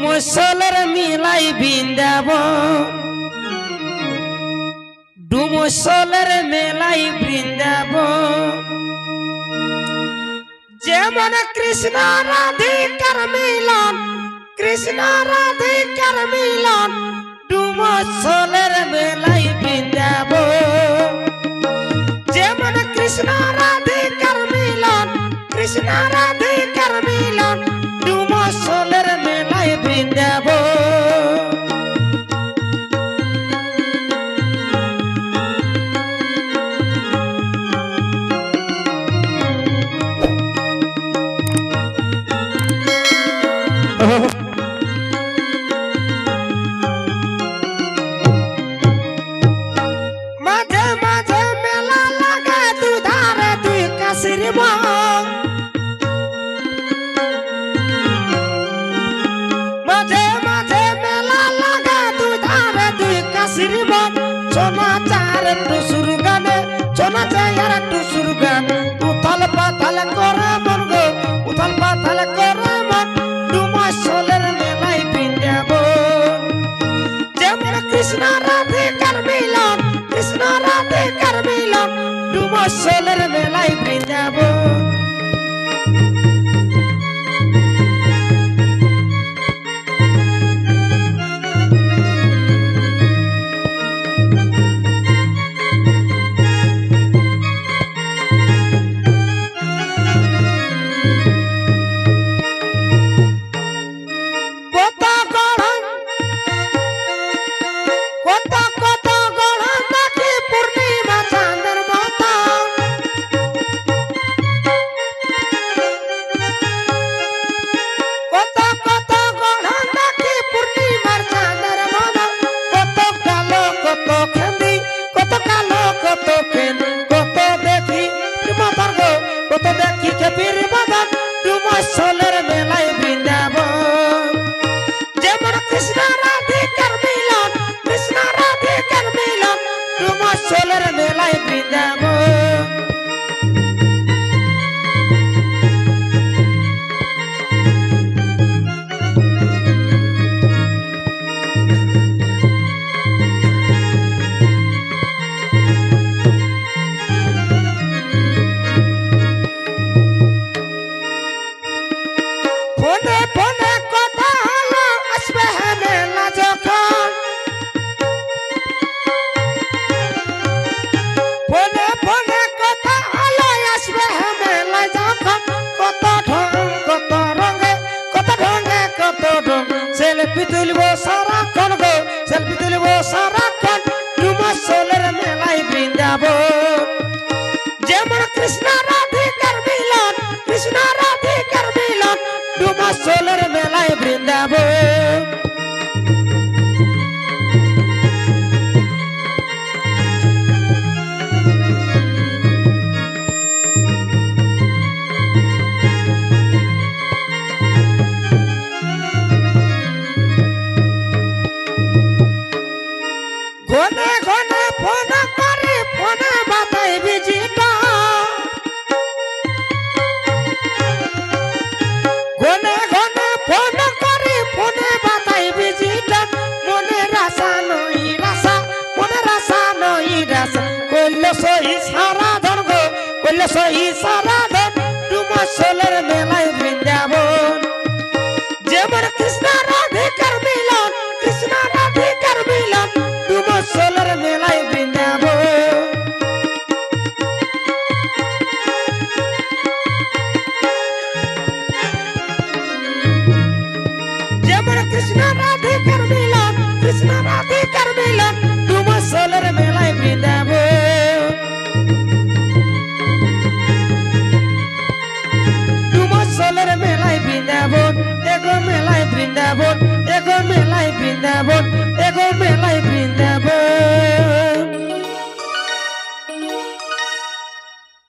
ডুমসলের মিলাই বৃন্দাব। ডুমসলের মেলাই বৃন্দাব। যেমন কৃষ্ণ রাধিকার মিলন, কৃষ্ণ রাধিকার মিলন ডুমসলের মেলাই বৃন্দাব। যেমন কৃষ্ণ রাধিকার মিলন, কৃষ্ণ রাধিকার মিলন যায় বৃন্দাবন। পাতাল করে মন গো, উথাল পাতাল করে মন ডুমা সোলের মেলাই পিন্দে মন। যেমন কৃষ্ণ রাধে কার মিলন, কৃষ্ণ রাধে কার মিলন ডুমা সোলের মেলাই পিন্দে মন। Eu tô ডুবা সোলের মেলায় বৃন্দাবন। ইশারা ধরবো। করলে সো ইশারা এগো মেলাই বৃন্দাবন এগো মেলাই বৃন্দাবন